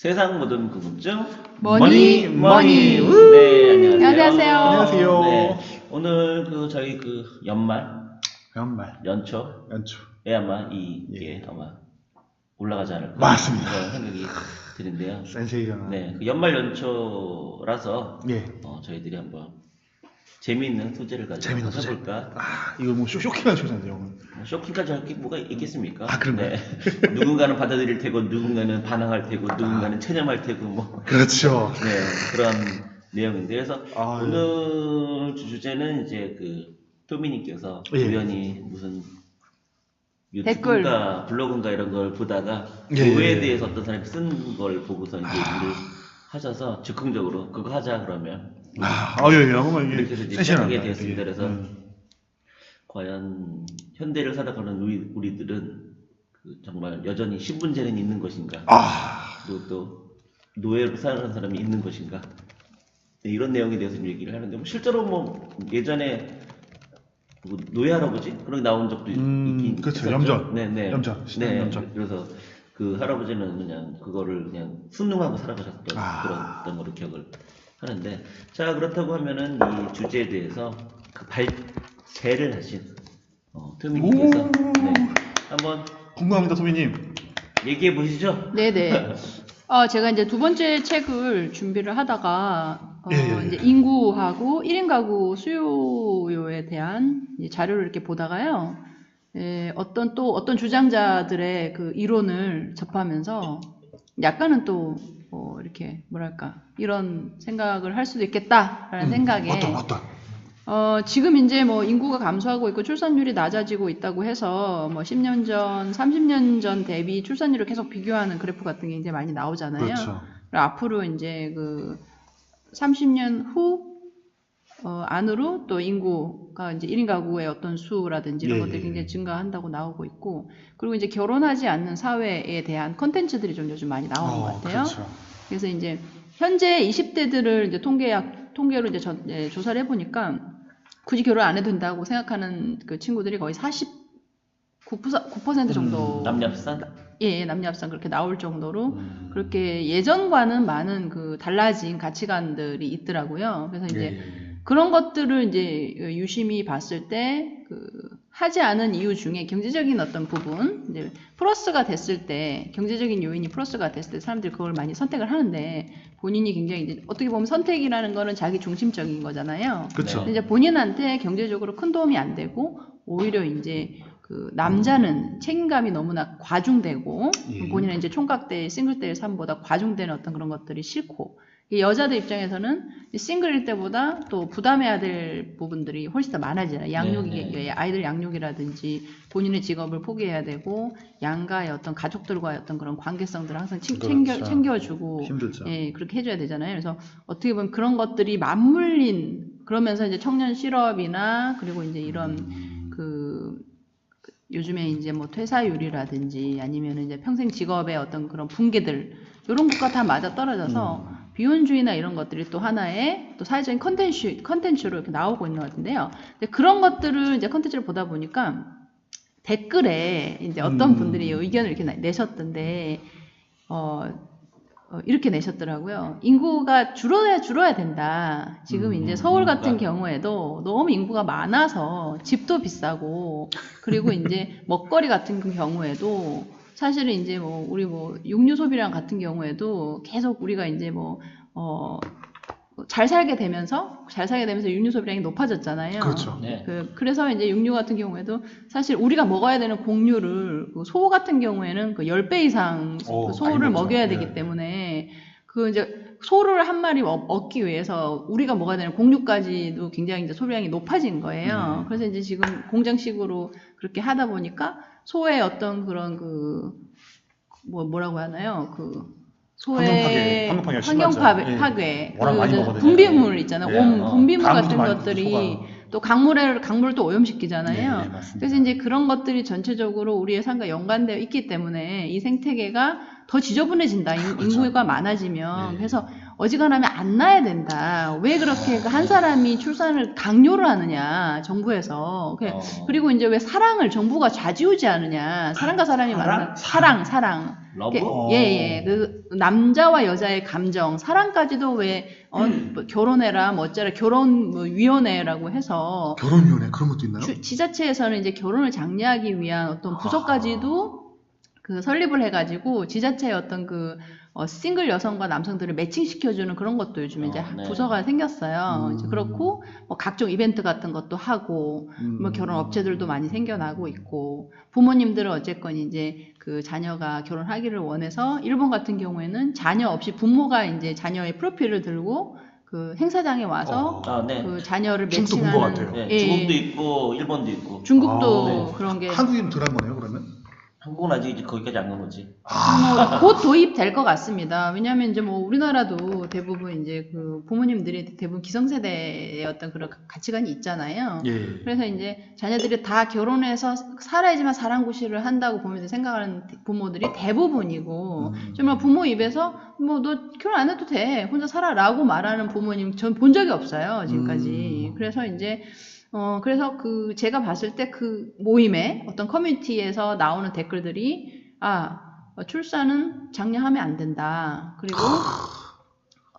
세상 모든 궁금증 머니, 머니. 우! 네 안녕하세요. 안녕하세요. 안녕하세요. 네, 오늘 그 저희 그 연말 연말, 연초에 연초. 아마 이게 아마 올라가지 않을까 맞습니다. 그런 생각이 드는데요. 센세이션al. 네, 그 연말 연초라서 예. 어, 저희들이 한번 재미있는 소재를 가지고 재미있는 소재. 해볼까. 아, 이거 뭐 쇼- 쇼킹한 쇼인데요. 뭐 쇼킹까지 할 게 뭐가 있겠습니까? 아, 그런가요? 네. 누군가는 받아들일 테고, 누군가는 반항할 테고, 누군가는 체념할 테고, 뭐. 그렇죠. 네, 그런 내용인데. 그래서 아, 오늘 주제는 이제 그, 토미님께서 예. 우연히 무슨. 유튜브인가 블로그인가 이런 걸 보다가 예, 교회에 예. 대해서 어떤 사람이 쓴 걸 보고서 이제 일을 하셔서 즉흥적으로 그거 하자 그러면 아, 아, 예, 예. 한번 이렇게 이게. 시작하게 되었습니다. 그래서 음. 과연 현대를 살아가는 우리, 우리들은 그 정말 여전히 신분제는 있는 것인가? 아, 그리고 또 노예로 살아가는 사람이 있는 것인가? 네, 이런 내용에 대해서 좀 얘기를 하는데 뭐 실제로 뭐 예전에 뭐 노예 할아버지 그런 게 나온 적도 있- 음, 있긴 그렇죠. 했었죠. 염전. 네, 네. 염전. 네. 염전. 그래서 그 할아버지는 그냥 그거를 그냥 순응하고 살아가셨던 아. 그런 걸로 기억을 하는데 자 그렇다고 하면은 이 주제에 대해서 그 발제를 하신 어, 토미님께서 오. 네, 한번 궁금합니다, 토미님. 얘기해 보시죠. 네네. 어, 제가 이제 두 번째 책을 준비를 하다가, 어, 예, 예, 예. 이제 인구하고 1인 가구 수요에 대한 이제 자료를 이렇게 보다가요, 예, 어떤 또 어떤 주장자들의 그 이론을 접하면서 약간은 또, 어, 이렇게, 뭐랄까, 이런 생각을 할 수도 있겠다라는 음, 생각에, 어떤, 어떤? 어, 지금 이제 뭐 인구가 감소하고 있고 출산율이 낮아지고 있다고 해서 뭐 10년 전, 30년 전 대비 출산율을 계속 비교하는 그래프 같은 게 이제 많이 나오잖아요. 그렇죠. 앞으로 이제 그 30년 후 어, 안으로 또 인구가 이제 1인 가구의 어떤 수라든지 이런 예, 것들이 예, 굉장히 예. 증가한다고 나오고 있고 그리고 이제 결혼하지 않는 사회에 대한 컨텐츠들이 좀 요즘 많이 나오는 것 같아요. 그렇죠. 그래서 이제 현재 20대들을 이제 통계학 통계로 이제 저- 예, 조사를 해보니까 굳이 결혼 안 해도 된다고 생각하는 그 친구들이 거의 49% 정도 음, 남녀합산 예, 예, 남녀합산 그렇게 나올 정도로 음. 그렇게 예전과는 많은 그 달라진 가치관들이 있더라고요. 그래서 이제 예. 그런 것들을 이제 유심히 봤을 때 그 하지 않은 이유 중에 경제적인 어떤 부분 이제 플러스가 됐을 때 경제적인 요인이 플러스가 됐을 때 사람들이 그걸 많이 선택을 하는데 본인이 굉장히 이제 어떻게 보면 선택이라는 거는 자기 중심적인 거잖아요. 그렇죠. 이제 본인한테 경제적으로 큰 도움이 안 되고 오히려 이제 그 남자는 책임감이 너무나 과중되고 예. 본인은 이제 총각대 싱글대의 삶보다 과중되는 어떤 그런 것들이 싫고 이 여자들 입장에서는 이 싱글일 때보다 또 부담해야 될 부분들이 훨씬 더 많아지잖아요. 양육이 네, 네. 아이들 양육이라든지 본인의 직업을 포기해야 되고 양가의 어떤 가족들과의 어떤 그런 관계성들을 항상 친- 챙겨 그렇죠. 챙겨주고 힘들죠. 예, 그렇게 해줘야 되잖아요. 그래서 어떻게 보면 그런 것들이 맞물린 그러면서 이제 청년 실업이나 그리고 이제 이런 음. 그그 요즘에 이제 뭐 퇴사율이라든지 아니면 이제 평생 직업의 어떤 그런 붕괴들 이런 것과 다 맞아 떨어져서 음. 비혼주의나 이런 것들이 또 하나의 또 사회적인 컨텐츠 컨텐츠로 이렇게 나오고 있는 것 같은데요. 근데 그런 것들을 이제 컨텐츠를 보다 보니까 댓글에 이제 어떤 음. 분들이 의견을 이렇게 나- 내셨던데 어, 어, 이렇게 내셨더라고요. 인구가 줄어야 줄어야 된다. 지금 음, 이제 서울 같은 인구가. 경우에도 너무 인구가 많아서 집도 비싸고 그리고 이제 먹거리 같은 경우에도 사실은 이제 뭐 우리 뭐 육류 소비량 같은 경우에도 계속 우리가 이제 뭐 어, 잘 살게 되면서 잘 살게 되면서 육류 소비량이 높아졌잖아요. 그렇죠. 네. 그, 그래서 이제 육류 같은 경우에도 사실 우리가 먹어야 되는 곡류를 그 소 같은 경우에는 그 10배 이상 오, 그 소를. 먹여야 예. 되기 때문에 그 이제 소를 한 마리 얻- 얻기 위해서 우리가 먹어야 되는 곡류까지도 굉장히 이제 소비량이 높아진 거예요. 음. 그래서 이제 지금 공장식으로 그렇게 하다 보니까 소의 어떤 그런 그 뭐 뭐라고 하나요? 그 소의 환경 파괴, 환경 파괴가 환경. 파괴, 예. 파괴 이제 먹어야 분비물 있잖아요. 예. 옴, 어, 분비물 같은 것들이. 또 강물을 강물을 또 오염시키잖아요. 예, 예. 그래서 이제 그런 것들이 전체적으로 우리의 삶과 연관되어 있기 때문에 이 생태계가 더 지저분해진다. 인- 그렇죠. 인구가 많아지면 예. 그래서 어지간하면 안 낳아야 된다. 왜 그렇게 그한 사람이 출산을 강요를 하느냐 정부에서 그- 어. 그리고 이제 왜 사랑을 정부가 좌지우지 하느냐 사랑과 사람이 사랑? 만나 사랑 사랑 러브? 어. 예예 그 남자와 여자의 감정 사랑까지도 왜 어, 뭐 결혼해라 뭐 어쩌라 결혼 뭐 위원회라고 해서 결혼위원회 그런 것도 있나요? 주- 지자체에서는 이제 결혼을 장려하기 위한 어떤 부서까지도 그 설립을 해가지고 지자체의 어떤 그 어, 싱글 여성과 남성들을 매칭시켜주는 그런 것도 요즘에 이제 어, 네. 부서가 생겼어요. 음. 이제 그렇고 뭐 각종 이벤트 같은 것도 하고 음. 뭐 결혼 업체들도 많이 생겨나고 있고 부모님들은 어쨌건 이제 그 자녀가 결혼하기를 원해서 일본 같은 경우에는 자녀 없이 부모가 이제 자녀의 프로필을 들고 그 행사장에 와서 어. 아, 네. 그 자녀를 중국도 매칭하는 같아요. 네, 예, 중국도 예. 있고 일본도 있고 중국도 아, 네. 그런 게 한국인 거네요 그러면? 한국은 아직 이제 거기까지 안 간 거지. 뭐, 곧 도입될 것 같습니다. 왜냐하면 이제 뭐 우리나라도 대부분 이제 그 부모님들이 대부분 기성세대의 어떤 그런 가치관이 있잖아요. 예. 그래서 이제 자녀들이 다 결혼해서 살아야지만 사랑구실을 한다고 보면서 생각하는 부모들이 대부분이고 음. 정말 부모 입에서 뭐 너 결혼 안 해도 돼 혼자 살아라고 말하는 부모님 전 본 적이 없어요 지금까지. 음. 그래서 이제 어 그래서 그 제가 봤을 때 그 모임에 어떤 커뮤니티에서 나오는 댓글들이 아 어, 출산은 장려하면 안 된다. 그리고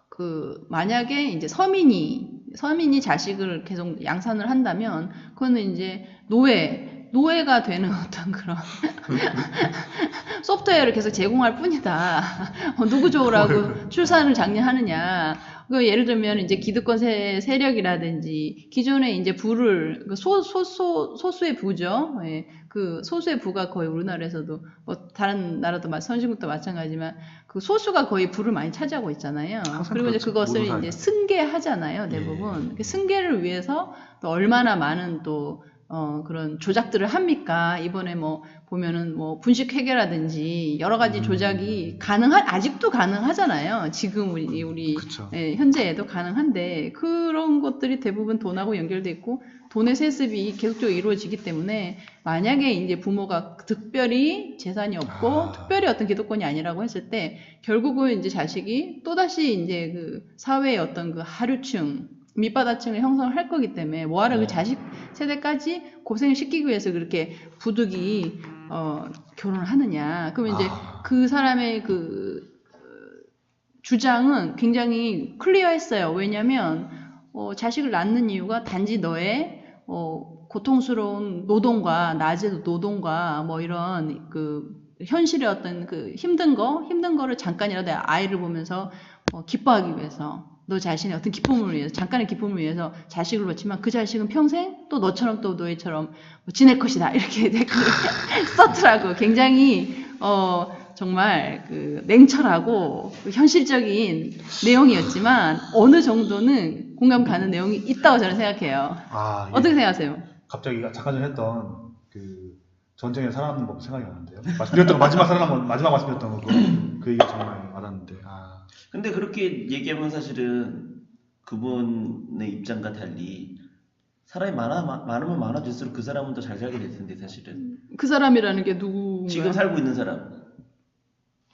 그 만약에 이제 서민이 서민이 자식을 계속 양산을 한다면 그거는 이제 노예 노예가 되는 어떤 그런 소프트웨어를 계속 제공할 뿐이다. 어, 누구 좋으라고 출산을 장려하느냐. 그 예를 들면 이제 기득권 세, 세력이라든지 기존에 이제 부를 그 소, 소, 소, 소수의 부죠. 예. 그 소수의 부가 거의 우리나라에서도 뭐 다른 나라도 마- 선진국도 마찬가지지만 그 소수가 거의 부를 많이 차지하고 있잖아요. 항상 그리고 이제 그렇죠. 그것을 이제 다. 승계하잖아요. 대부분 그 승계를 위해서 또 얼마나 많은 또 어, 그런 조작들을 합니까? 이번에 뭐 보면은 뭐 분식 회계라든지 여러 가지 음. 조작이 가능한 아직도 가능하잖아요. 지금 우리 우리. 예, 현재에도 가능한데 그런 것들이 대부분 돈하고 연결돼 있고 돈의 세습이 계속적으로 이루어지기 때문에 만약에 이제 부모가 특별히 재산이 없고 아. 특별히 어떤 기득권이 아니라고 했을 때 결국은 이제 자식이 또 다시 이제 그 사회의 어떤 그 하류층 밑바닥층을 형성을 할 거기 때문에 뭐하러 네. 그 자식 세대까지 고생을 시키기 위해서 그렇게 부득이 어, 결혼을 하느냐. 그러면 이제 아. 그 사람의 그 어, 주장은 굉장히 클리어했어요. 왜냐하면 어, 자식을 낳는 이유가 단지 너의 어, 고통스러운 노동과 낮의 노동과 뭐 이런 그 현실의 어떤 그 힘든 거 힘든 거를 잠깐이라도 아이를 보면서 어, 기뻐하기 위해서 너 자신의 어떤 기쁨을 위해서 잠깐의 기쁨을 위해서 자식을 놓지만 그 자식은 평생 또 너처럼 또 너희처럼 뭐 지낼 것이다 이렇게 썼더라고 굉장히 어 정말 그 냉철하고 그 현실적인 내용이었지만 어느 정도는 공감 가는 내용이 있다고 저는 생각해요. 아, 예. 어떻게 생각하세요? 갑자기 잠깐 전에 했던 그 전쟁에 살아남는 법 생각이 나는데요. 말씀드렸던 거 마지막 살아남 마지막 말씀드렸던 거그 얘기가 정말 와닿는데. 아. 근데 그렇게 얘기하면 사실은 그분의 입장과 달리 사람이 많아 마- 많으면 많아질수록 그 사람은 더 잘 살게 될 텐데 사실은 그 사람이라는 게 누구? 지금 살고 있는 사람.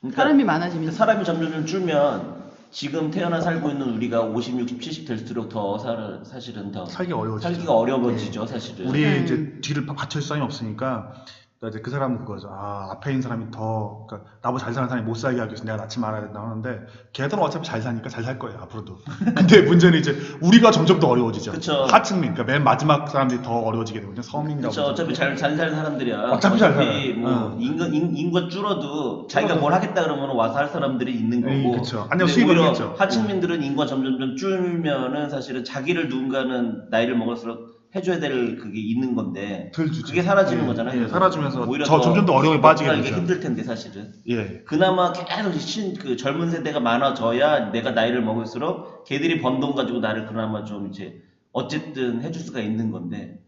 그러니까 사람이 많아지면 그러니까 사람이 점점 좀 줄면 지금 태어나 살고 있는 우리가 50, 60, 70 될수록 더 살, 사실은 더 살기 어려워지죠. 살기가 어려워지죠 사실은. 우리 음. 이제 뒤를 바- 받쳐줄 사람이 없으니까 그러니까 이제 그 사람은 그거죠. 아 앞에 있는 사람이 더 그러니까 나보다 잘 사는 사람이 못 살게 하기 위해서 내가 낳지 말아야 된다 하는데 걔들은 어차피 잘 사니까 잘 살 거예요 앞으로도. 근데 문제는 이제 우리가 점점 더 어려워지죠. 그쵸. 하층민 그러니까 맨 마지막 사람들이 더 어려워지게 되거든요. 서민이라고. 그렇죠. 어차피 잘, 잘 사는 사람들이야. 어차피 잘 살아요. 뭐 어. 인구, 인, 인구가 줄어도 자기가 뭘 하겠다 그러면 와서 할 사람들이 있는 거고. 그쵸. 아니요, 수입은 있겠죠. 하층민들은 인구가 점점 점 줄면은 사실은 자기를 누군가는 나이를 먹을수록 해줘야 될 그게 있는 건데 덜 주죠. 그게 사라지는 예, 거잖아요. 예, 사라지면서 오히려 저 점점 더 어려움에 빠지게 되죠. 힘들 텐데 사실은. 예. 그나마 계속 신, 그 젊은 세대가 많아져야 내가 나이를 먹을수록 걔들이 번 돈 가지고 나를 그나마 좀 이제 어쨌든 해줄 수가 있는 건데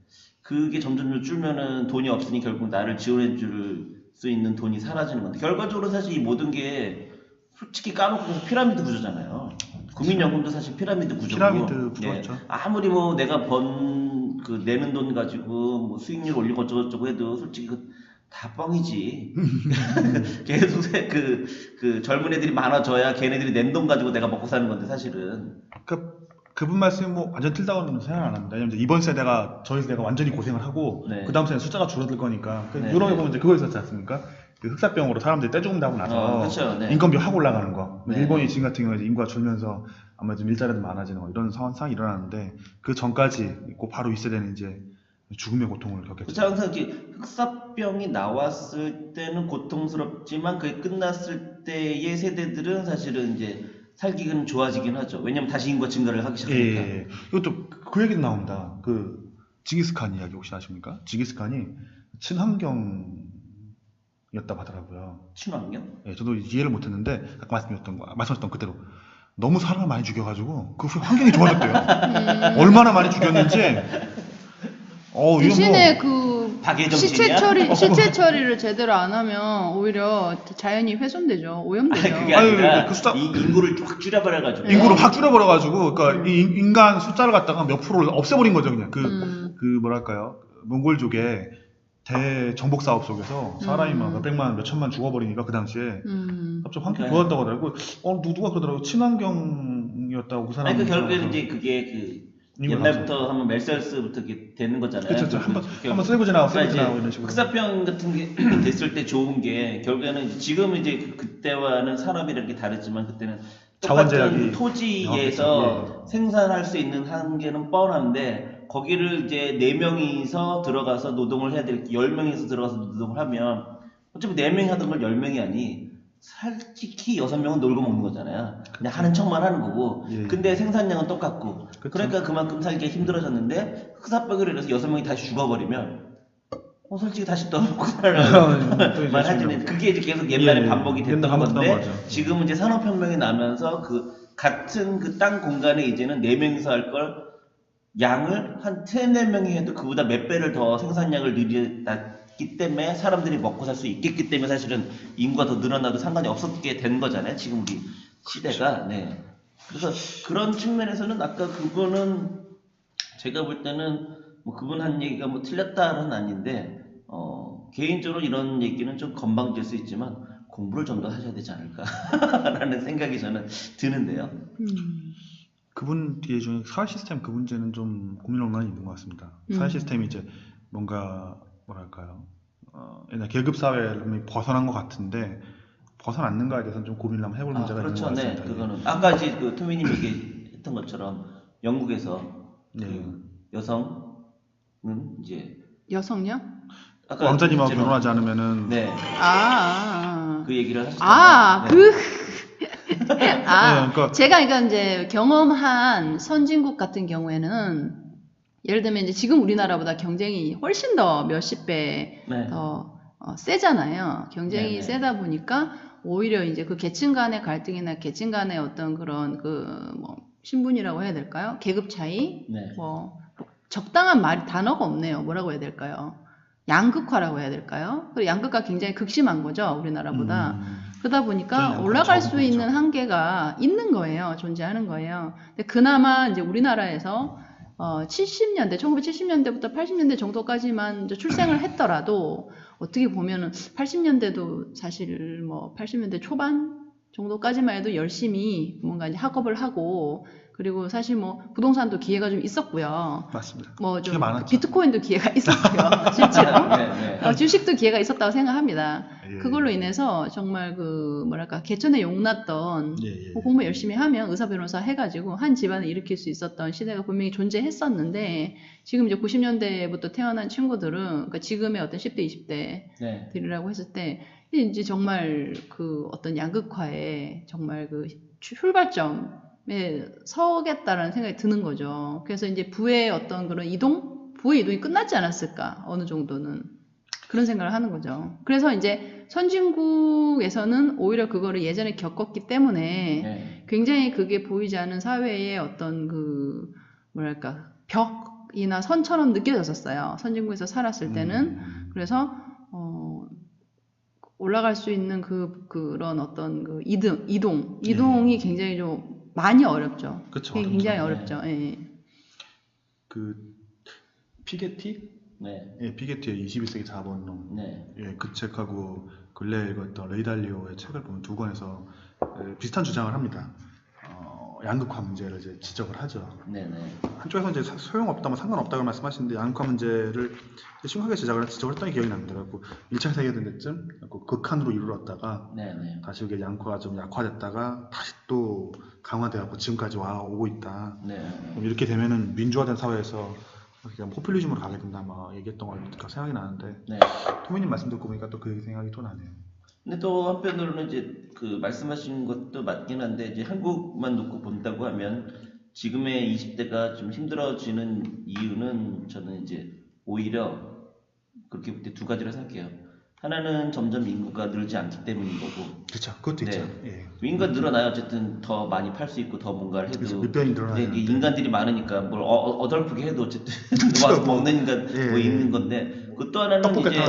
그게 점점 좀 줄면은 돈이 없으니 결국 나를 지원해 줄 수 있는 돈이 사라지는 건데 결과적으로 사실 이 모든 게 솔직히 까놓고 피라미드 구조잖아요. 국민연금도 사실 피라미드 구조고 피라미드 구조죠. 예. 아무리 뭐 내가 번 그 내는 돈 가지고 뭐 수익률 올리고 어쩌고저쩌고 해도 솔직히 그 다 뻥이지. 계속 세- 그, 그 젊은 애들이 많아져야 걔네들이 낸 돈 가지고 내가 먹고 사는 건데 사실은. 그 그분 말씀이 뭐 완전 틀다고는 생각 안 합니다. 왜냐면 이번 세대가 저희 세대가 완전히 고생을 하고 네. 그 다음 세대 숫자가 줄어들 거니까 그 네, 유럽에 네. 보면 이제 그거 있었지 않습니까? 그 흑사병으로 사람들이 떼죽음하고 나서 어, 그렇죠. 네. 인건비 확 올라가는 거. 네. 일본이 지금 같은 경우에 인구가 줄면서 아마 좀 일자리도 많아지는 거 이런 상황, 상황이 일어나는데 그 전까지 꼭 바로 있어야 되는 이제 죽음의 고통을 겪겠죠. 항상 이렇게 흑사병이 나왔을 때는 고통스럽지만 그게 끝났을 때의 세대들은 사실은 이제 살기는 좋아지긴 하죠. 왜냐면 다시 인구가 증가를 하기 예, 시작하니까. 예, 예. 이것도 그- 그 얘기도 나옵니다. 그 지기스칸 이야기 혹시 아십니까? 지기스칸이 친환경 이었다고 하더라고요. 친환경? 예, 저도 이해를 못했는데 아까 말씀드렸던 거, 말씀하셨던 그대로 너무 사람을 많이 죽여가지고 그 후에 환경이 좋아졌대요. 음, 얼마나 많이 죽였는지. 어, 대신에 뭐 그? 시체 처리 어, 시체 처리를 제대로 안 하면 오히려 자연이 훼손되죠 아니 오염되죠. 그게 아유, 아니라 그 숫자- 이 인구를 확 줄여버려가지고 인구를 확 줄여버려가지고, 그러니까 이 인- 인간 숫자를 갖다가 몇 프로를 없애버린 거죠, 그냥. 그, 음. 그 뭐랄까요. 몽골족의 대정복 사업 속에서 사람이 막 음. 몇백만, 몇천만 죽어버리니까 그 당시에 음. 갑자기 환경이 그러니까요. 좋았다고 하더라고. 어, 누- 누가 그러더라고. 친환경이었다고 그 사람. 아니 그 결국에는 이제 그게 그 옛날부터 하면 멜셀스부터 이렇게 되는 거잖아요. 그렇죠. 한번 그- 한번 세고 지나고 세고 그러니까 지나고 이제 이런 식으로. 흑사병 같은 게 됐을 때 좋은 게 결국에는 이제 지금 이제 그- 그때와는 산업이라는 게 다르지만 그때는 자원 똑같은 제약이 토지에서 명확했죠. 생산할 수 있는 한계는 뻔한데 거기를 이제 네 명이서 들어가서 노동을 해야 될 10명이서 들어가서 노동을 하면 어차피 네 명이 하던 걸 10명이 아니 솔직히 여섯 명은 놀고 먹는 거잖아요. 그냥 하는 척만 하는 거고. 예, 예. 근데 생산량은 똑같고. 그쵸. 그러니까 그만큼 살기가 힘들어졌는데 흑사병으로 인해서 여섯 명이 다시 죽어버리면 어 솔직히 다시 떠먹고 살아만 하지는 그게 이제 계속 옛날에 예, 예. 반복이 됐던 옛날 건데 거죠. 지금은 이제 산업혁명이 나면서 그 같은 그 땅 공간에 이제는 네 명이서 할 걸 양을 한 세네 명이 해도 그보다 몇 배를 더 생산량을 늘렸기 때문에 사람들이 먹고 살 수 있겠기 때문에 사실은 인구가 더 늘어나도 상관이 없었게 된 거잖아요. 지금 우리 시대가. 네. 그래서 그런 측면에서는 아까 그거는 제가 볼 때는 뭐 그분 한 얘기가 뭐 틀렸다는 아닌데 어 개인적으로 이런 얘기는 좀 건방질 수 있지만 공부를 좀 더 하셔야 되지 않을까라는 생각이 저는 드는데요. 음. 그분 뒤에 중에 사회 시스템 그 문제는 좀 고민 논란이 있는 것 같습니다. 음. 사회 시스템이 이제 뭔가 뭐랄까요? 어, 옛날 계급 사회를 벗어난 것 같은데 벗어났는가에 대해서는 좀 고민을 한번 해볼 아, 문제가 그렇죠. 있는 것 네, 같습니다. 그거는 아까 이제 그 토미님 얘기했던 것처럼 영국에서 예. 그 여성은 이제 여성요? 아까 왕자님하고 결혼하지 않으면은 네, 아, 아, 그 얘기를 하셨잖아요. 아, 네. 그, 아, 네, 그러니까- 제가 그러니까 이제 경험한 선진국 같은 경우에는 예를 들면 이제 지금 우리나라보다 경쟁이 훨씬 더 몇십 배 네. 더 어, 세잖아요. 경쟁이 네네. 세다 보니까 오히려 이제 그 계층 간의 갈등이나 계층 간의 어떤 그런 그 뭐 신분이라고 해야 될까요? 계급 차이, 네. 뭐 적당한 말 단어가 없네요. 뭐라고 해야 될까요? 양극화라고 해야 될까요? 양극화 굉장히 극심한 거죠, 우리나라보다. 음, 그러다 보니까 양극화 올라갈 수 있는 거죠. 한계가 있는 거예요. 존재하는 거예요. 근데 그나마 이제 우리나라에서 어, 70년대, 1970년대부터 80년대 정도까지만 출생을 했더라도 어떻게 보면은 80년대도 사실 뭐 80년대 초반 정도까지만 해도 열심히 뭔가 이제 학업을 하고 그리고 사실 뭐 부동산도 기회가 좀 있었고요. 맞습니다. 뭐 좀. 비트코인도 기회가 있었고요. 실제로. 네, 네. 어, 주식도 기회가 있었다고 생각합니다. 예, 그걸로 예. 인해서 정말 그 뭐랄까 개천에 용났던 예, 예. 뭐 공부 열심히 하면 의사 변호사 해가지고 한 집안을 일으킬 수 있었던 시대가 분명히 존재했었는데 지금 이제 90년대부터 태어난 친구들은 그러니까 지금의 어떤 10대 20대 들이라고 네. 했을 때 이제 정말 그 어떤 양극화에 정말 그 출발점에 서겠다라는 생각이 드는 거죠. 그래서 이제 부의 어떤 그런 이동, 부의 이동이 끝났지 않았을까 어느 정도는 그런 생각을 하는 거죠. 그래서 이제 선진국에서는 오히려 그거를 예전에 겪었기 때문에 네. 굉장히 그게 보이지 않는 사회의 어떤 그 뭐랄까 벽이나 선처럼 느껴졌었어요. 선진국에서 살았을 때는 음, 그래서 어, 올라갈 수 있는 그 그런 어떤 그 이동 이동 이동이 굉장히 좀 많이 어렵죠. 그쵸, 그게 굉장히 어렵죠. 어렵죠. 예. 그 피게티? 네. 예, 피게티의 21세기 자본론. 네. 예, 그 책하고 근래에 읽었던 레이달리오의 책을 보면 두 권에서 예, 비슷한 주장을 합니다. 어, 양극화 문제를 이제 지적을 하죠. 네네. 한쪽에서 이제 사- 소용없다, 뭐 상관없다고 말씀하시는데 양극화 문제를 심하게 지적을, 지적을 했던 기억이 납니다. 그래갖고 1차 세계대전 때쯤 그 극한으로 이르렀다가 네네. 다시 이게 양극화가 좀 약화됐다가 다시 또 강화돼갖고 지금까지 와 오고 있다. 네. 이렇게 되면은 민주화된 사회에서 그냥 포퓰리즘으로 가게 된다, 막 얘기했던 거 생각이 나는데 네. 토미님 말씀 듣고 보니까 또 그 생각이 또 나네요. 근데 또 한편으로는 이제 그 말씀하신 것도 맞긴 한데 이제 한국만 놓고 본다고 하면 지금의 20대가 좀 힘들어지는 이유는 저는 이제 오히려 그렇게 볼 때 두 가지로 생각해요. 하나는 점점 인구가 늘지 않기 때문인 거고 그렇죠. 그것도 네. 있죠. 예. 인구가 늘어나야 어쨌든 더 많이 팔 수 있고 더 뭔가를 해도 밑변이 네, 늘어나는 이게 인간들이 많으니까 뭘 어, 어, 어설프게 해도 어쨌든 와서 먹는 인간 예, 뭐 예. 있는 건데 그 또 하나는 이제.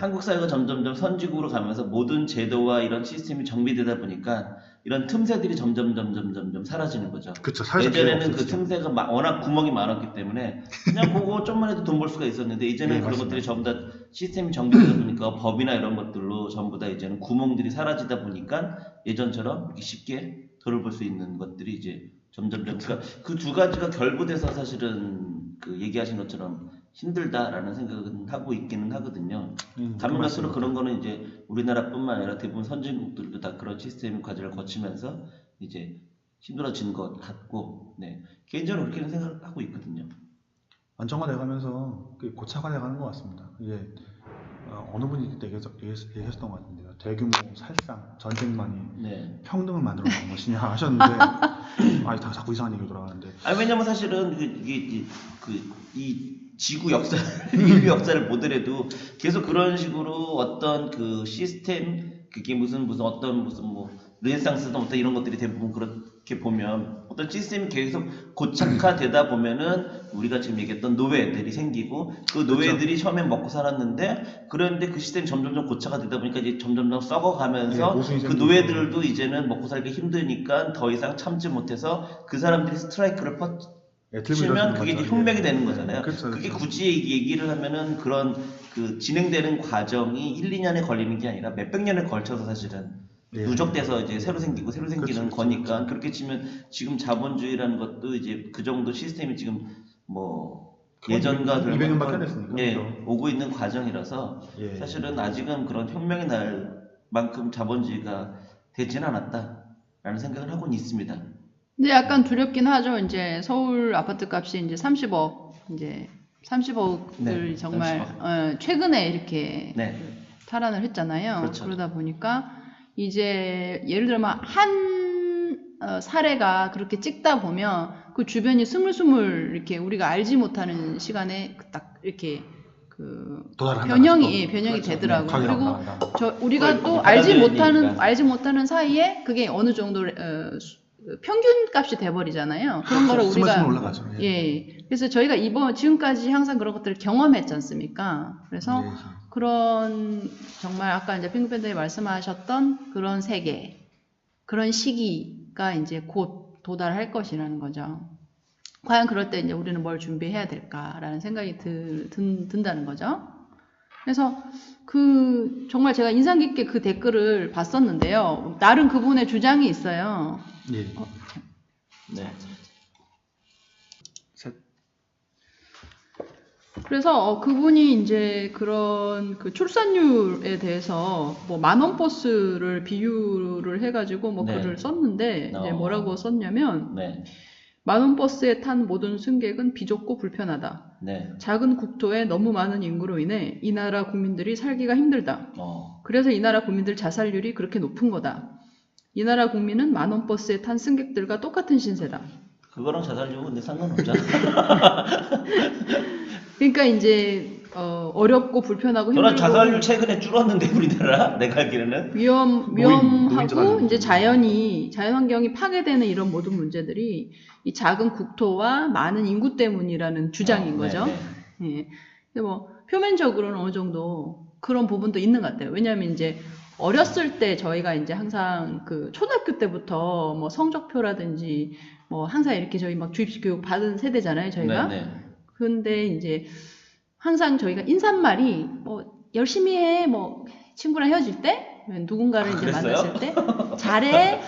한국 사회가 점점점 선진국으로 가면서 모든 제도와 이런 시스템이 정비되다 보니까 이런 틈새들이 점점 점점 점점 사라지는 거죠. 사회적 예전에는 그. 틈새가 마- 워낙 구멍이 많았기 때문에 그냥 그거 좀만 해도 돈 벌 수가 있었는데 이제는 네, 그런. 것들이 전부 다 시스템이 정비되다 보니까 법이나 이런 것들로 전부 다 이제는 구멍들이 사라지다 보니까 예전처럼 쉽게 돈을 벌 수 있는 것들이 이제 점점점 그러니까 그두 가지가 결부돼서 사실은 그 얘기하신 것처럼 힘들다라는 생각은 하고 있기는 하거든요. 음, 가면 그 갈수록 말씀입니다. 그런 거는 이제 우리나라뿐만 아니라 대부분 선진국들도 다 그런 시스템 과제를 거치면서 이제 힘들어진 것 같고, 네. 개인적으로 그렇게는 생각하고 있거든요. 안정화돼 가면서 그 고착화돼 가는 것 같습니다. 이게 어, 어느 분이 얘기하셨던 것 같은데요. 대규모 살상, 전쟁만이 네. 평등을 만들어낸 것이냐 하셨는데 아, 다 자꾸 이상한 얘기가 돌아가는데 아, 왜냐면 사실은 그- 이게 이제 그, 이 지구 역사, 인류 역사를 보더라도 계속 그런 식으로 어떤 그 시스템, 그게 무슨 무슨 어떤 무슨 뭐 르네상스든 어떤 이런 것들이 대부분 그렇게 보면 어떤 시스템이 계속 고착화되다 보면은 우리가 지금 얘기했던 노예들이 생기고 그 노예들이 처음엔 먹고 살았는데 그런데 그 시스템이 점점점 고착화되다 보니까 이제 점점점 네, 썩어가면서 모순이 그. 노예들도 이제는 먹고 살기 힘드니까 더 이상 참지 못해서 그 사람들이 스트라이크를 퍼 애틀 치면 그게 이제 거죠. 혁명이 되는 거잖아요. 그렇죠, 그게 그렇죠. 굳이 얘기를 하면은 그런 그 진행되는 과정이 1, 2년에 걸리는 게 아니라 몇백 년을 걸쳐서 사실은 예. 누적돼서 이제 새로 생기고 새로 생기는 그렇죠, 거니까 그렇죠. 그렇게 치면 지금 자본주의라는 것도 이제 그 정도 시스템이 지금 뭐 예전과 200 년밖에 안 결국은 됐으니까, 예, 그렇죠. 오고 있는 과정이라서 예. 사실은 아직은 그런 혁명이 날 만큼 자본주의가 되진 않았다라는 생각을 하고는 있습니다. 근데 약간 두렵긴 하죠. 이제 서울 아파트 값이 이제 30억, 이제 30억을 네, 정말 30억. 어, 최근에 이렇게 네. 탈환을 했잖아요. 그렇죠. 러다 보니까 이제 예를 들면 한 어, 사례가 그렇게 찍다 보면 그 주변이 스물스물 이렇게 우리가 알지 못하는 시간에 딱 이렇게 그 변형이 예, 변형이 그렇죠. 되더라고요. 가게 그리고. 저 우리가 또 이렇게 알지 못하는. 알지 못하는 사이에 그게 어느 정도 어, 수- 평균 값이 돼버리잖아요. 그런 거를 우리가 올라가죠. 예. 예. 그래서 저희가 이번 지금까지 항상 그런 것들을 경험했지 않습니까? 그래서 예. 그런 정말 아까 이제 핑크팬더에 말씀하셨던 그런 세계, 그런 시기가 이제 곧 도달할 것이라는 거죠. 과연 그럴 때 이제 우리는 뭘 준비해야 될까라는 생각이 드, 든, 든다는 거죠. 그래서 그 정말 제가 인상 깊게 그 댓글을 봤었는데요. 나름 그분의 주장이 있어요. 예. 네. 그래서 어, 그분이 이제 그런 그 출산율에 대해서 뭐 만원 버스를 비유를 해가지고 뭐 네. 글을 썼는데 이제 어. 뭐라고 썼냐면 네. 만원 버스에 탄 모든 승객은 비좁고 불편하다. 네. 작은 국토에 너무 많은 인구로 인해 이 나라 국민들이 살기가 힘들다. 어. 그래서 이 나라 국민들 자살률이 그렇게 높은 거다. 이 나라 국민은 만원 버스에 탄 승객들과 똑같은 신세다. 그거랑 자살률은 근데 상관없잖아. 그러니까 이제 어, 어렵고 불편하고 힘들고 자살률 최근에 줄었는데 우리나라 내가 알기로는 위험 노인, 노인 위험하고 자살률. 이제 자연이 자연 환경이 파괴되는 이런 모든 문제들이 이 작은 국토와 많은 인구 때문이라는 주장인 어, 거죠. 네, 네. 예. 근데 뭐 표면적으로는 어느 정도 그런 부분도 있는 것 같아요. 왜냐하면 이제 어렸을 때 저희가 이제 항상 그 초등학교 때부터 뭐 성적표라든지 뭐 항상 이렇게 저희 막 주입식 교육 받은 세대잖아요. 저희가. 네, 네. 근데 이제 항상 저희가 인사말이 뭐 열심히 해, 뭐 친구랑 헤어질 때 누군가를 아, 이제? 만났을 때 잘해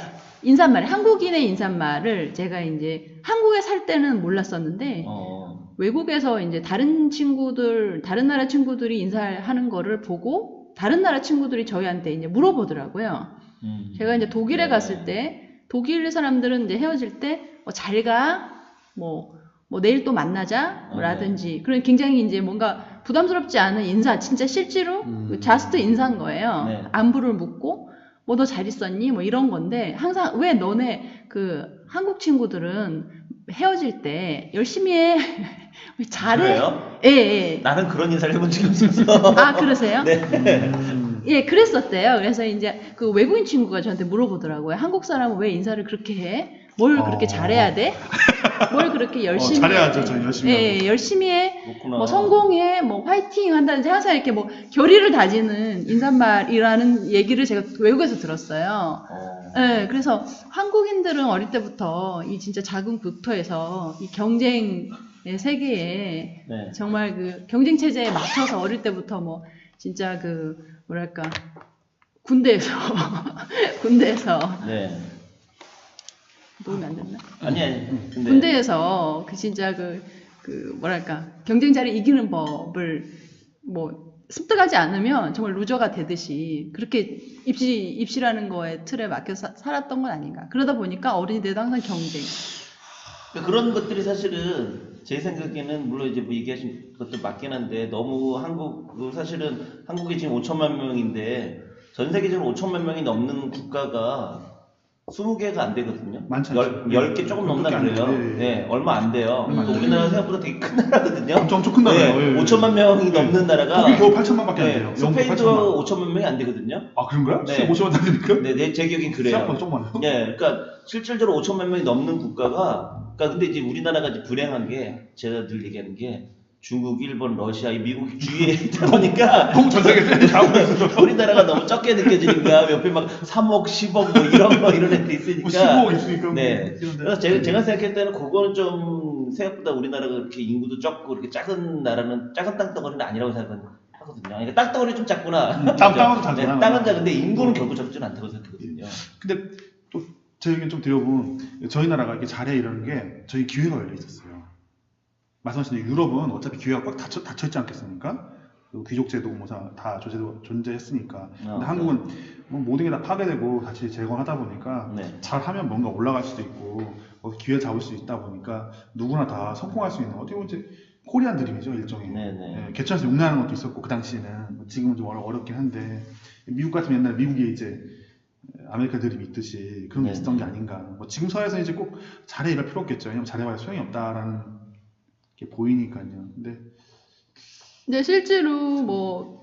인사말, 한국인의 인사말을 제가 이제 한국에 살 때는 몰랐었는데 어. 외국에서 이제 다른 친구들, 다른 나라 친구들이 인사하는 거를 보고 다른 나라 친구들이 저희한테 이제 물어보더라고요. 음. 제가 이제 독일에 네. 갔을 때 독일 사람들은 이제 헤어질 때뭐잘 가, 뭐, 뭐 내일 또 만나자, 네. 라든지 그런 굉장히 이제 뭔가 부담스럽지 않은 인사, 진짜 실제로 음. 그 자스트 인사인 거예요. 네. 안부를 묻고 뭐 너 잘 있었니? 뭐 이런 건데 항상 왜 너네 그 한국 친구들은 헤어질 때 열심히 해. 왜 잘해? 예, 예. 나는 그런 인사를 해본 적이 없어서. 아, 그러세요? 네. 음. 예, 그랬었대요. 그래서 이제 그 외국인 친구가 저한테 물어보더라고요. 한국 사람은 왜 인사를 그렇게 해? 뭘 그렇게 어. 잘해야 돼? 뭘 그렇게 열심히 어, 잘해야죠. 해? 저희 열심히 예. 예, 열심히 해. 그렇구나. 뭐 성공해, 뭐 화이팅 한다든지 항상 이렇게 뭐 결의를 다지는 인사말이라는 얘기를 제가 외국에서 들었어요. 어. 네, 그래서 한국인들은 어릴 때부터 이 진짜 작은 국토에서 이 경쟁의 세계에 네. 정말 그 경쟁 체제에 맞춰서 어릴 때부터 뭐 진짜 그 뭐랄까 군대에서 군대에서 네. 도움이 안 됐나? 아니 아니. 근데 군대에서 그 진짜 그, 그 뭐랄까 경쟁자를 이기는 법을 뭐 습득하지 않으면 정말 루저가 되듯이 그렇게 입시 입시라는 거에 틀에 막혀 사- 살았던 건 아닌가. 그러다 보니까 어린이 때도 항상 경쟁. 그러니까 그런 것들이 사실은 제 생각에는 물론 이제 뭐 얘기하신 것도 맞긴 한데 너무 한국 그 사실은 한국이 지금 5천만 명인데 전 세계적으로 5천만 명이 넘는 국가가 20개가 안 되거든요. 많지 열, 않죠. 10개 조금 넘나 그래요. 예, 예. 네, 얼마 안 돼요. 안 또. 우리나라 생각보다 되게 큰 나라거든요. 엄청 엄청 큰 나라예요. 네, 예, 예. 5천만 명이 네. 넘는 나라가 독일 겨우 8천만 밖에 안 네, 돼요. 8천만. 스페인도 5천만 명이 안 되거든요. 아 그런가요? 네. 네. 50만 되니까? 네, 네, 제 기억엔 그래요. 생각보다 조금만요. 예, 그러니까 실질적으로 5천만 명이 넘는 국가가, 그러니까 근데 이제 우리나라가 이제 불행한 게 제가 늘 얘기하는 게 중국, 일본, 러시아, 이 미국 주위에 있다 보니까 전 세계 다. 우리나라가 너무 적게 느껴지니까 옆에 막 3억, 10억 뭐 이런 거 이런 애들이 뭐 있으니까. 15억 있으니까. 네. 뭐 그래서 제가, 제가 생각할 때는 그거는 좀 생각보다 우리나라가 그렇게 인구도 적고 이렇게 작은 나라는 작은 땅덩어리는 아니라고 생각하거든요. 그러니까 땅덩어리 좀 작구나. 음, 땅- 땅은 작구나. 네, 땅은 작은데 인구는 결국 적지는 않다고 생각하거든요. 근데 또제 얘기는 좀 들어보면 저희 나라가 이렇게 잘해 이러는 게 저희 기회가 열려 있었어요. 말씀하신 대로 유럽은 어차피 기회가 꽉 닫혀, 닫혀 있지 않겠습니까? 귀족제도 뭐다 조제도 존재했으니까. 근데 아, 한국은 뭐 모든 게 다 파괴되고 다시 재건하다 보니까 네. 잘하면 뭔가 올라갈 수도 있고 뭐 기회 잡을 수 있다 보니까 누구나 다 성공할 수 있는 어떻게 보면 이제 코리안 드림이죠 일종의 네네. 예, 개천에서 용나는 것도 있었고 그 당시에는 뭐 지금은 좀 어렵긴 한데 미국 같으면 옛날 미국에 이제 아메리카 드림이 있듯이 그런 게 네네. 있었던 게 아닌가 뭐 지금 사회에서 이제 꼭 잘해 이럴 필요 없겠죠 왜냐면 잘해봐야 소용이 없다라는 게 보이니까요 근데 근데 실제로 뭐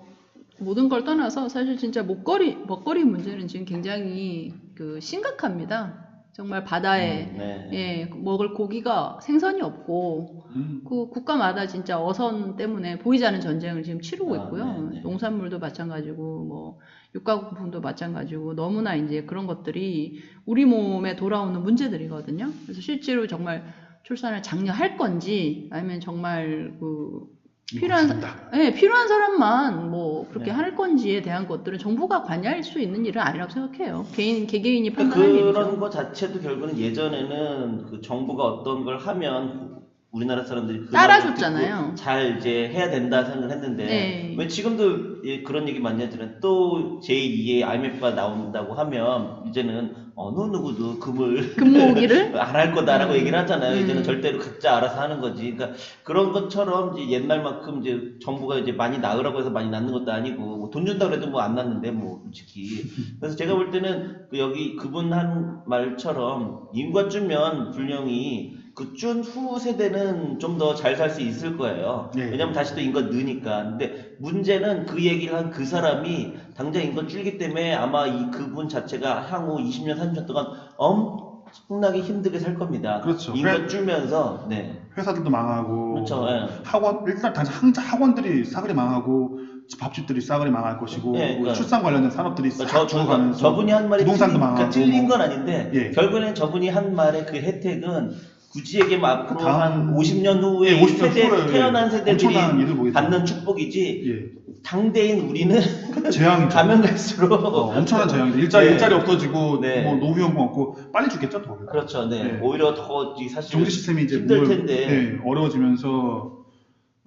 모든 걸 떠나서 사실 진짜 목걸이 먹거리 문제는 지금 굉장히 그 심각합니다. 정말 바다에 음, 네. 예, 먹을 고기가 생선이 없고 음, 그 국가마다 진짜 어선 때문에 보이지 않는 전쟁을 지금 치르고 아, 있고요. 네 네. 농산물도 마찬가지고 뭐 육가공품도 마찬가지고 너무나 이제 그런 것들이 우리 몸에 돌아오는 문제들이거든요. 그래서 실제로 정말 출산을 장려할 건지 아니면 정말 그 필요한. 예, 필요한 사람만 뭐 그렇게 네. 할 건지에 대한 것들은 정부가 관여할 수 있는 일은 아니라고 생각해요. 개인 개개인이 그러니까 판단할 일이죠. 그런 거 자체도 결국은 예전에는 그 정부가 어떤 걸 하면 우리나라 사람들이 그 따라줬잖아요. 잘 이제 해야 된다 생각을 했는데 네. 왜 지금도 예, 그런 얘기 많이 하지만 또 제2의 IMF가 나온다고 하면 이제는 어느 누구도 금을 근무오기를 안 할 거다라고 음. 얘기를 하잖아요. 음. 이제는 절대로 각자 알아서 하는 거지. 그러니까 그런 것처럼 이제 옛날만큼 이제 정부가 이제 많이 낳으라고 해서 많이 낳는 것도 아니고 뭐 돈 준다 그래도 뭐 안 낳는데 뭐 솔직히. 그래서 제가 볼 때는 그 여기 그분 한 말처럼 인구가 줄면 분명히 그준후 세대는 좀 더 잘 살 수 있을 거예요. 네. 왜냐면 다시 또 인구가 느니까. 근데 문제는 그 얘기를 한 그 사람이 당장 인구가 줄기 때문에 아마 이 그분 자체가 향후 20년, 30년 동안 엄청나게 힘들게 살 겁니다. 그렇죠. 인구가 회- 줄면서, 네. 회사들도 망하고 그렇죠. 예. 학원 일단 학- 학원들이 싸그리 망하고 밥집들이 싸그리 망할 것이고 네, 그러니까. 출산 관련된 산업들이 싹 그러니까 저, 저분이 한 말이 부동산도 틀린, 망하고 그러니까 틀린 건 아닌데 예. 결국에는 저분이 한 말의 그 혜택은 굳이 얘기하면 앞으로 다음- 한 50년 후에 예, 50년 세대, 후에 태어난 세대들이. 받는 축복이지 예. 당대인 우리는 재앙이죠. 가면 갈수록 어, 엄청난 재앙이죠. 일자리 네. 일자리 없어지고 네. 뭐 노후연금 없고 빨리 죽겠죠 더. 그렇죠. 네. 네. 오히려 더이 사실 경제 시스템이 이제 힘들 뭘- 텐데. 네, 어려워지면서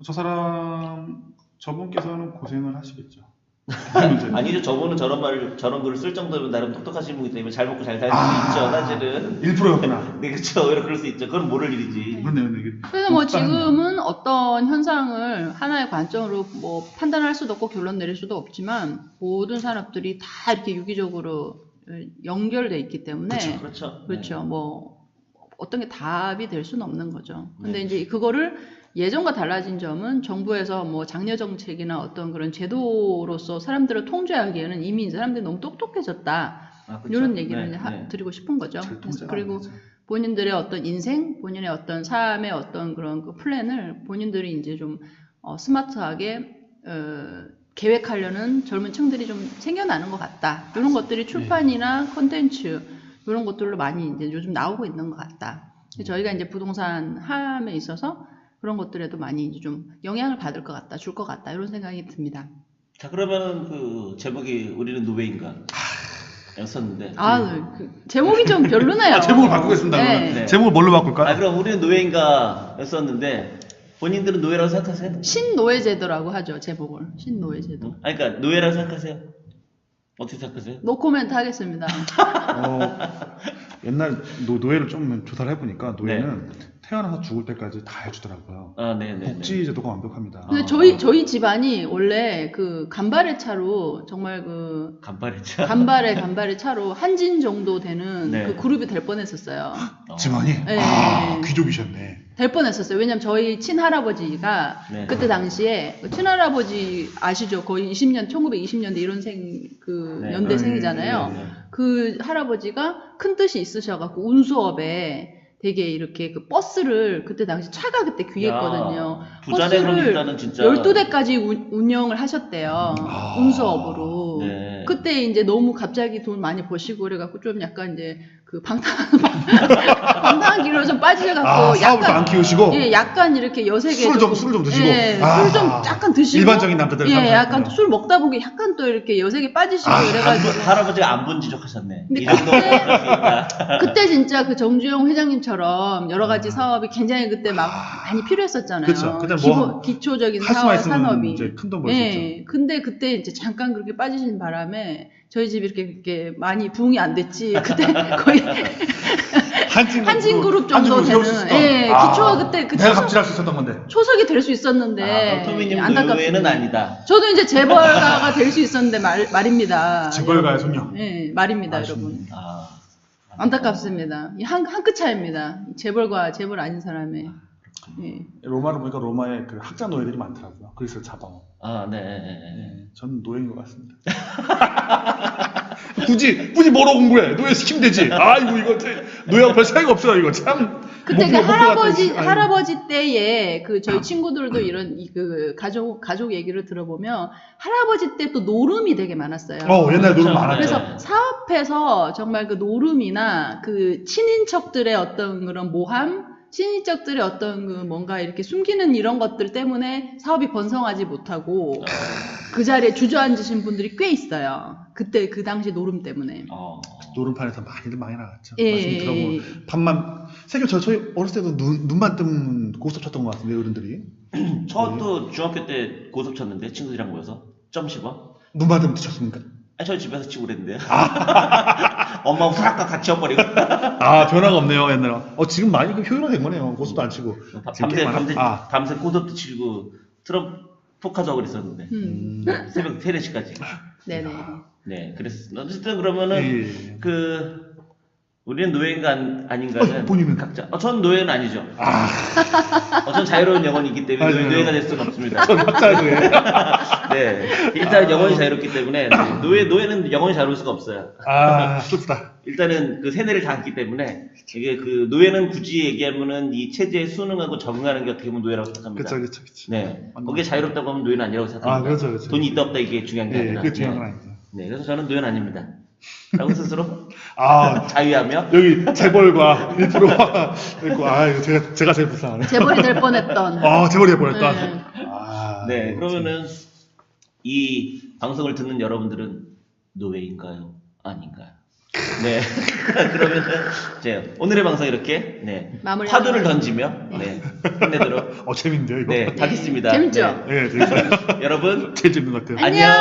저 사람 저분께서는 고생을 하시겠죠. 아니죠. 저분은 저런 말을 저런 글을 쓸 정도면 나름 똑똑하신 분이기 때문에 잘 먹고 잘 살 수 아. 있죠. 사실은. 1%였구나. 네, 그렇죠. 오히려 그럴 수 있죠. 그건 모를 일이지. 그렇네요. 이게 그래서 뭐 지금은 어떤 현상을 하나의 관점으로 뭐 판단할 수도 없고 결론 내릴 수도 없지만 모든 산업들이 다 이렇게 유기적으로 연결돼 있기 때문에 그쵸. 그렇죠. 그렇죠. 뭐 어떤 게 답이 될 수는 없는 거죠. 근데 네. 이제 그거를 예전과 달라진 점은 정부에서 뭐 장려 정책이나 어떤 그런 제도로서 사람들을 통제하기에는 이미 사람들이 너무 똑똑해졌다. 아, 그렇죠. 이런 얘기를 네, 하- 네. 드리고 싶은 거죠. 그리고. 본인들의 어떤 인생, 본인의 어떤 삶의 어떤 그런 그 플랜을 본인들이 이제 좀 어, 스마트하게 어, 계획하려는 젊은 층들이 좀 생겨나는 것 같다. 이런 것들이 출판이나 콘텐츠 이런 것들로 많이 이제 요즘 나오고 있는 것 같다. 그래서 저희가 이제 부동산 함에 있어서 그런 것들에도 많이 이제 좀 영향을 받을 것 같다, 줄 것 같다 이런 생각이 듭니다. 자, 그러면 그 제목이 우리는 노베인가 였었는데. 아, 그 제목이 좀 별로네요. 아, 제목을 바꾸겠습니다. 네. 그러면. 네. 제목을 뭘로 바꿀까요? 아, 그럼 우리는 노예인가 였었는데 본인들은 노예라고 생각하세요? 신노예제도라고 하죠 제목을 신노예제도. 아니, 그러니까 노예라고 생각하세요? 어떻게 생각하세요? 노코멘트 하겠습니다. 어, 옛날 노, 노예를 좀 조사를 해보니까 노예는 네. 태어나서 죽을 때까지 다 해주더라고요. 아, 네, 네. 네. 복지 제도가 완벽합니다. 근데 아. 저희 저희 집안이 원래 그 간발의 차로 정말 그 간발했죠. 간발의 간발의 차로 한진 정도 되는 네. 그 그룹이 될 뻔했었어요. 어. 집안이 네. 아 귀족이셨네. 될 뻔했었어요. 왜냐면 저희 친할아버지가 네. 그때 당시에 그 친할아버지 아시죠? 거의 20년 1920년대 이런 생 그 네. 연대생이잖아요. 네, 네. 그 할아버지가 큰 뜻이 있으셔갖고 운수업에 되게 이렇게 그 버스를 그때 당시 차가 그때 귀했거든요. 야, 부자네 일단은 진짜 12대까지 운영을 하셨대요. 아. 운수업으로. 네. 그때 이제 너무 갑자기 돈 많이 버시고 그래 갖고 좀 약간 이제 그 방탕한, 방탕한 길로 좀 빠지셔갖고 아 사업을 또안 키우시고 예, 약간 이렇게 여색에 술을 좀- 술을 좀 드시고. 예, 아. 술좀 약간 드시고 일반적인 남자들 예, 약간 술 먹다 보니 약간 또 이렇게 여색에 빠지시고 아, 그래가지고 할아버지가 안분지족하셨네. 근데 이 정도 그때-. 그때 진짜 그 정주영 회장님처럼 여러 가지 사업이 굉장히 그때 막 많이 필요했었잖아요. 그쵸. 그때 뭐 기본, 기초적인 할 수만 사업, 산업이. 이제 큰돈 벌수 있죠. 예. 근데 그때 이제 잠깐 그렇게 빠지신 바람에 저희 집이 이렇게, 이렇게 많이 부흥이 안 됐지. 그때 거의 한진 한진 그룹 정도 한진그룹 세울 수 되는. 예, 아, 기초가 그때 그 내가 초- 갑질할 수 있었던 건데. 초석이 될 수 있었는데 아, 토미님 안타깝습니다. 노예는 아니다. 저도 이제 재벌가가 될 수 있었는데 말, 말입니다. 재벌가의 소녀. 예, 말입니다, 아쉽네. 여러분. 아, 안타깝습니다. 이 한, 한 끗 차이입니다. 재벌과 재벌 아닌 사람의. 예. 로마를 보니까 로마에 그 학자 노예들이 많더라고요. 그리스 자방. 아, 네. 네, 네. 네, 저는 노예인 것 같습니다. 굳이 굳이 뭐로 공부해? 노예 시키면 되지. 아이고 이거 제- 노예하고 별 차이가 없어요. 이거 참. 그때 그 목표- 목표 할아버지. 할아버지 때에 그 저희 친구들도 이런 이 그 가족 가족 얘기를 들어보면 할아버지 때 또 노름이 되게 많았어요. 어 옛날 노름. 많았죠. 그래서 네. 사업해서 정말 그 노름이나 그 친인척들의 어떤 그런 모함, 친인척들의 어떤 그 뭔가 이렇게 숨기는 이런 것들 때문에 사업이 번성하지 못하고 그 자리에 주저앉으신 분들이 꽤 있어요. 그때 그 당시 노름 때문에. 어. 노름판에서 많이들 많이 나갔죠. 예, 말씀 예, 들어보면 예. 밥만 세계 저 저희 어렸을 때도 눈 눈만 뜨면 고스톱 쳤던 것 같은데 어른들이 저도 중학교 때 고속 쳤는데 친구들이랑 모여서 점 씹어. 눈만 뜨면 쳤습니까? 아, 저희 집에서 치고 그랬는데요. 엄마 후락딱 다 치워버리고. 아 변화가 없네요 옛날에. 어 지금 많이 그 효율화된 거네요. 고스톱도 안 치고. 밤- 지금 밤새, 게임 안 밤새, 하- 아. 밤새 고속도 치고 트럼 포카도 하고 그랬었는데. 음. 음. 새벽 3, 4시까지. 네네. 네, 그랬어. 어쨌든 그러면은 예, 예. 그 우리는 노예인가 아닌- 아닌가는 어, 본인은? 각자. 어, 전 노예는 아니죠. 아, 어, 전 자유로운 영혼이기 때문에 맞아요. 노예, 가될 수는 없습니다. 전 학자도에. 네, 일단 영혼이 자유롭기 때문에 네, 노예 노예는 영혼이 자유로울 수가 없어요. 아 좋다. 일단은 그 세뇌를 당했기 때문에 이게 그 노예는 굳이 얘기하면은 이 체제에 순응하고 적응하는 게 어떻게 보면 노예라고 생각합니다. 그렇죠 그렇죠 그렇죠. 네. 거기에 자유롭다고 하면 노예는 아니라고 생각합니다. 아 그렇죠 그렇죠. 돈이 있다 없다 이게 중요한 게 예, 아니라. 그게 중요한 건 네. 아니죠. 네, 그래서 저는 노예는 아닙니다. 라고 스스로 아 자유하며 여기 재벌과 1%가 있고 아 이거 제가 제가 제일 불쌍하네. 재벌이 될 뻔했던. 아 재벌이 해버렸다. 네. 아, 네, 그러면은 이 방송을 듣는 여러분들은 노예인가요? 아닌가요? 네. 그러면은 이제 오늘의 방송 이렇게 네. 마무리 화두를 던지며 네. 끝내도록 어 재밌는데요 이거? 네, 하겠습니다. 재밌죠? 네. 네, 재밌어요. 여러분 제일 재밌는 것 같아요. 안녕.